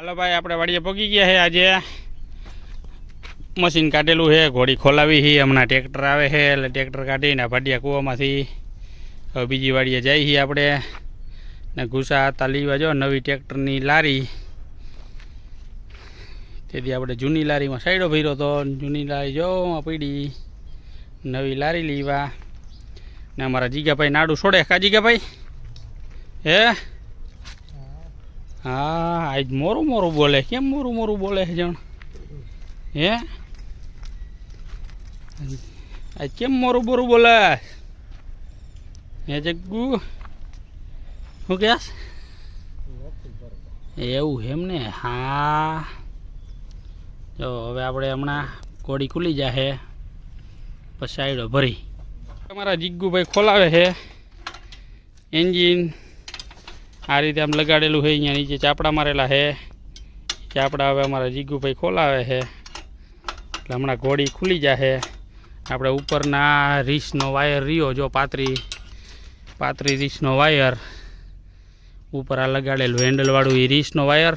હાલો ભાઈ, આપણે વાડીએ પગી ગયા છે આજે. મશીન કાઢેલું છે ઘોડી ખોલાવી છે હમણાં ટ્રેક્ટર આવે છે એટલે ટ્રેક્ટર કાઢીને ભાડિયા કૂવામાંથી હવે બીજી વાડીએ જઈ છીએ આપણે. ને ઘૂસા હતા, લીવા જો, નવી ટ્રેક્ટરની લારી. તેથી આપણે જૂની લારીમાં સાઈડો ભર્યો હતો જૂની લારી જો પડી. નવી લારી લીવા. ને અમારા જીગાભાઈ નાડું છોડે. કા જીગાભાઈ? હે? હા, આજ મોરું મોરું બોલે. કેમ મોરું મોરું બોલે જણ? હે? આજ કેમ મોરું મોરું બોલે? હે જગ્ગુ? શું કહેશ એવું એમ ને? હા. જો, હવે આપણે હમણાં કોડી ખુલી જાહે. પછી સાઈડો ભરી. તમારા જીગ્ગુભાઈ ખોલાવે છે. એન્જિન આ રીતે આમ લગાડેલું છે અહીંયા નીચે, ચાપડા મારેલા છે ચાપડા હવે અમારા જીગુભાઈ ખોલાવે છે એટલે હમણાં ઘોડી ખુલી જશે આપણે ઉપરના રીસનો વાયર રહ્યો જો, પાતરી પાતરી રીસનો વાયર. ઉપર આ લગાડેલું હેન્ડલવાળું એ રીસનો વાયર.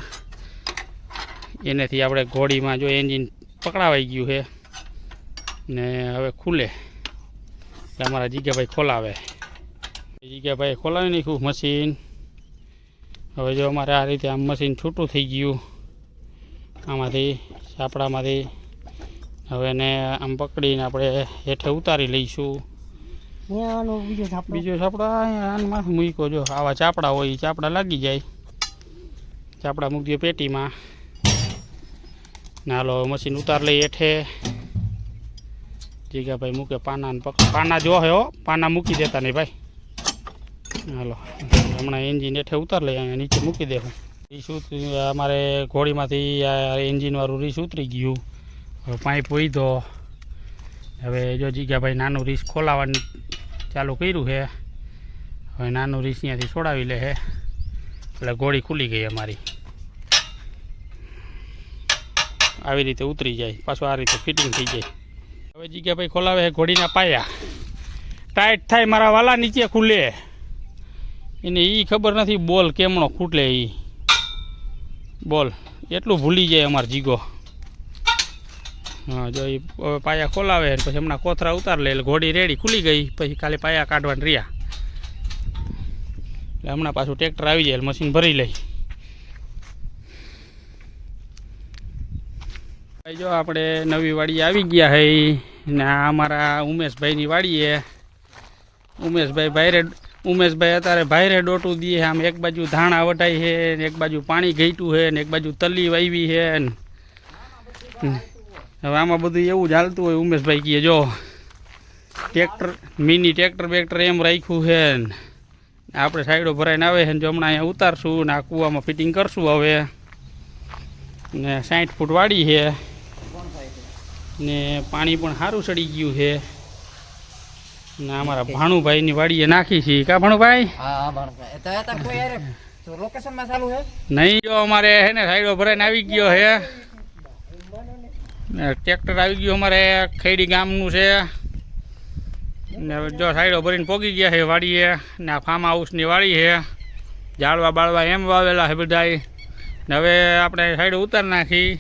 એનેથી આપણે ઘોડીમાં જો એન્જિન પકડાવાઈ ગયું છે ને હવે ખુલે. એટલે અમારા જીગાભાઈ ખોલાવે. જીગાભાઈ ખોલાવી નાખ્યું મશીન હવે જો અમારે આ રીતે આમ મશીન છૂટું થઈ ગયું આમાંથી સાપડામાંથી હવે એને આમ પકડીને આપણે હેઠે ઉતારી લઈશું. બીજો સાપડો. આનમાં મૂકો જો આવા ચાપડા હોય ચાપડા લાગી જાય. ચાપડા મૂકી દો પેટીમાં. ના હાલો મશીન ઉતાર લઈ હેઠે. જીગાભાઈ મૂકે પાના પાના જો હે હો પાના મૂકી દેતા નહીં ભાઈ. હાલો. હમણાં એન્જિન હેઠે ઉતાર લઈ અહીંયા નીચે મૂકી દેવું. રીસ અમારે ઘોડીમાંથી એન્જિનવાળું રીસ ઉતરી ગયું. હવે પાઇપ વહીધો હવે જો જીગાભાઈ નાનું રીસ ખોલાવવાનું ચાલુ કર્યું છે, હવે નાનું રીસ ત્યાંથી છોડાવી લે છે. એટલે ઘોડી ખુલી ગઈ અમારી. આવી રીતે ઉતરી જાય. પાછું આ રીતે ફિટિંગ થઈ જાય. હવે જીગાભાઈ ખોલાવે ઘોડીના પાયા. ટાઈટ થાય, મારા વાલા નીચે ખુલે. એને એ ખબર નથી બોલ કેમનો ખૂટલે એ બોલ, એટલું ભૂલી જાય અમાર જીગો. હા, જો એ પાયા ખોલાવે પછી હમણાં કોથરા ઉતાર લે, એટલે ઘોડી રેડી, ખુલી ગઈ, પછી ખાલી પાયા કાઢવાના રહ્યા. એટલે હમણાં પાછું ટ્રેક્ટર આવી જાય મશીન ભરી લઈ. ભાઈ, જો આપણે નવી વાડી આવી ગયા હઈ ને આ અમારા ઉમેશભાઈની વાડીએ. ઉમેશભાઈ ભાઈરે ઉમેશભાઈ અત્યારે ભાઈરે ડોટું દે આમ એક બાજુ ધાણા વટાઈ છે ને એક બાજુ પાણી ઘટ્યું છે ને એક બાજુ તલી વાવી છે હવે આમાં બધું એવું જ હાલતું હોય ઉમેશભાઈ કહે જો, ટ્રેક્ટર, મિની ટ્રેક્ટર બેક્ટર એમ રાખ્યું છે ને. આપણે સાઈડો ભરાઈને આવે છે ને જો હમણાં અહીંયા ઉતારશું ને આ કૂવામાં ફિટિંગ કરશું હવે. ને સાઠ ફૂટ વાળી છે. ને પાણી પણ સારું ચડી ગયું છે. ને અમારા ભાણુભાઈની વાડીએ નાખી છે કા ભાણુભાઈ? હા ભાણુભાઈ. તો એ તો કોઈ યાર લોકેશનમાં ચાલુ હે નહીં જો અમારે હે ને સાઈડો ભરાઈને આવી ગયો હે. ને ટ્રેક્ટર આવી ગયું અમારે ખેડી ગામનું છે. ને જો સાઈડો ભરીને પોગી ગયા છે વાડીએ. ને આ ફાર્મ હાઉસની વાડી છે. ઝાડવા બાળવા એમ વાવેલા છે બધાય. ને હવે આપણે સાઈડો ઉતાર નાખી.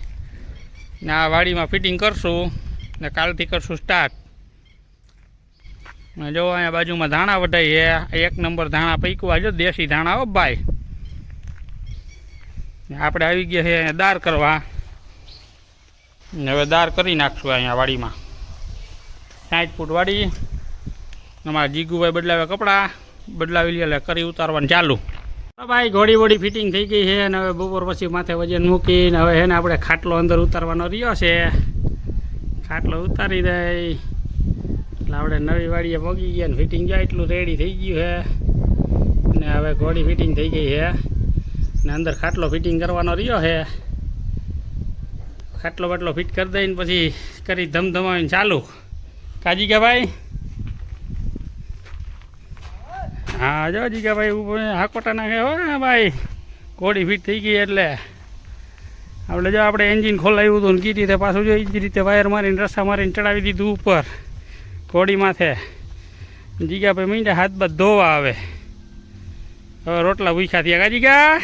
ને આ વાડીમાં ફિટિંગ કરશું. ને કાલથી કરશું સ્ટાર્ટ ને જો અહીંયા બાજુમાં ધાણા વધાય છે એક નંબર ધાણા પૈકવા જો, દેશી ધાણા હો ભાઈ. આપણે આવી ગયા છે દાર કરવા. હવે દાર કરી નાખશું અહીંયા વાડીમાં. સાઠ ફૂટ વાડી. અમારા જીગુભાઈ બદલાવે કપડાં, બદલાવી લે કરી ઉતારવાનું ચાલુ. ભાઈ, ઘોડી વોડી ફિટિંગ થઈ ગઈ છે અને હવે બપોર પછી માથે વજન મૂકીને હવે છે ને આપણે ખાટલો અંદર ઉતારવાનો રહ્યો છે. ખાટલો ઉતારી દઈ. એટલે આપણે નવી વાડીએ પગી ગયા ને ફિટિંગ જાય એટલું રેડી થઈ ગયું છે. ને હવે ઘોડી ફિટિંગ થઈ ગઈ છે. ને અંદર ખાટલો ફિટિંગ કરવાનો રહ્યો છે. ખાટલો બાટલો ફિટ કરી દઈને પછી કરી ધમધમાવીને ચાલુ. કાજી કે ભાઈ હા, જો જીગા ભાઈ ઉપર હાકોટા નાખે હો ભાઈ. ઘોડી ફિટ થઈ ગઈ એટલે. આપણે જો આપણે એન્જિન ખોલાવ્યું હતું ને કીધી રીતે પાછું જો એ જ રીતે વાયર મારીને રસ્સા મારીને ચડાવી દીધું ઉપર. ઘોડી માથે જીગા ભાઈ મીંડા હાથ બાદ ધોવા આવે. હવે રોટલા ભૂખ્યા થયા કા જીગા?